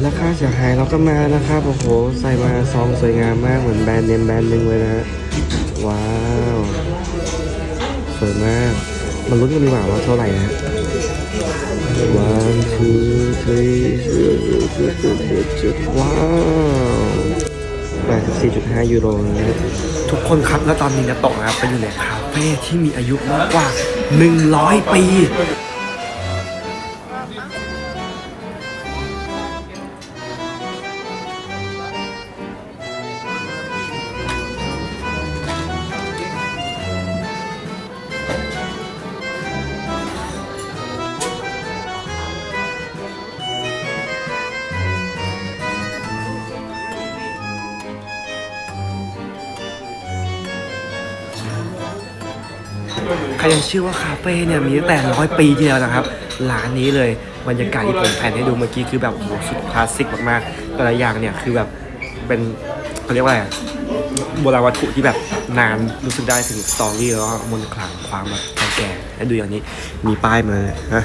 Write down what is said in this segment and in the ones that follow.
แล้วค่าเสียหายเราก็มานะครับโอ้โหใส่มาซองสวยงามมากเหมือนแบรนด์เนมแบรนด์หนึ่งเลยนะฮะว้าว สวยมากมันลุ้นกันดีกว่าว่าเท่าไหร่นะ one two three ว้าว84.5 ยูโรนะทุกคนครับแล้วตอนนี้นะตกนะครับไปอยู่ในคาเฟ่ที่มีอายุมากกว่า 100 ปี ใครยังเชื่อว่าคาเฟ่เนี่ยมีตั้งแต่ร้อยปีที่แล้วนะครับ ร้านนี้เลยบรรยากาศที่ผมแผนให้ดูเมื่อกี้คือแบบโหสุดคลาสสิกมากๆแต่ละอย่างเนี่ยคือแบบเป็นเขาเรียกว่าอะไรโบราณวัตถุที่แบบนานรู้สึกได้ถึงสตอรี่แล้วก็มนต์ขลังความแบบแก่แล้วดูอย่างนี้มีป้ายมาเลยนะ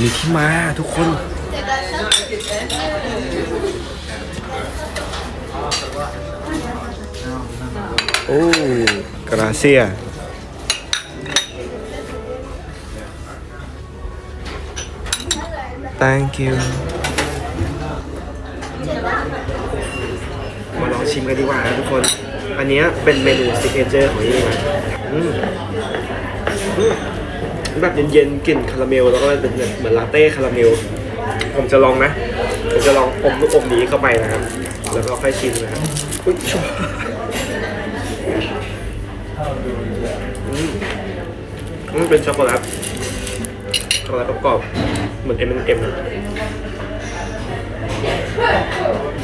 มีที่มาทุกคนโอ้กราเซีย thank you มาลองชิมกันดีกว่านะทุกคน อันเนี้ยเป็นเมนูซิกเนเจอร์ของที่นี่นะอืมอืมแบบเย็นๆกลิ่นคาราเมลแล้วก็เป็นเหมือนลาเต้คาราเมล ผมจะลองนะ ผมจะลองอมลูกอมนี้เข้าไปนะครับ แล้วก็ค่อยชิมนะครับอุ๊ยชอบอืมมันเป็นช็อกโกแลตช็อกโกแลตกรอบๆ เหมือน M&M อะ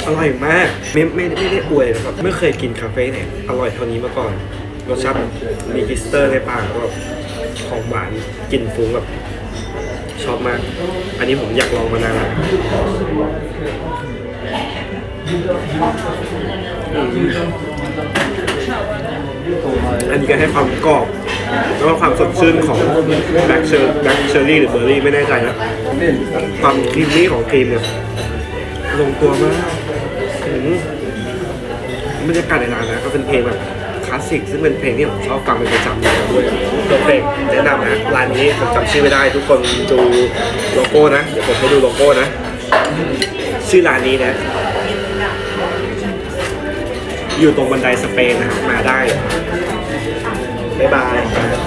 อร่อยมาก ไม่ไม่ไม่ได้อวยนะครับไม่เคยกินคาเฟ่ไหนอร่อยเท่านี้มาก่อน รสชาติแบบมีกิสเตอร์ในปากแล้วแบบของหวานกลิ่นฟุ้งแบบชอบมาก อันนี้ผมอยากลองมานานแล้วอันนี้ก็ให้ความกรอบ แล้วก็ความสดชื่นของแบล็กเชอร์แบล็กเชอรี่หรือเบอร์รี่ไม่แน่ใจนะความครีมมี่ของครีมเนี่ยลงตัวมากอืมบรรยากาศในร้านนะก็เป็นเพลงแบบคลาสสิกซึ่งเป็นเพลงที่ผมชอบฟังเป็นประจำอยู่แล้วด้วยเพลงแนะนำนะร้านนี้ผมจำชื่อไม่ได้ ทุกคนดูโลโก้นะเดี๋ยวผมให้ดูโลโก้นะ ชื่อร้านนี้นะอยู่ตรงบันไดสเปนนะครับมาได้ บ๊ายบาย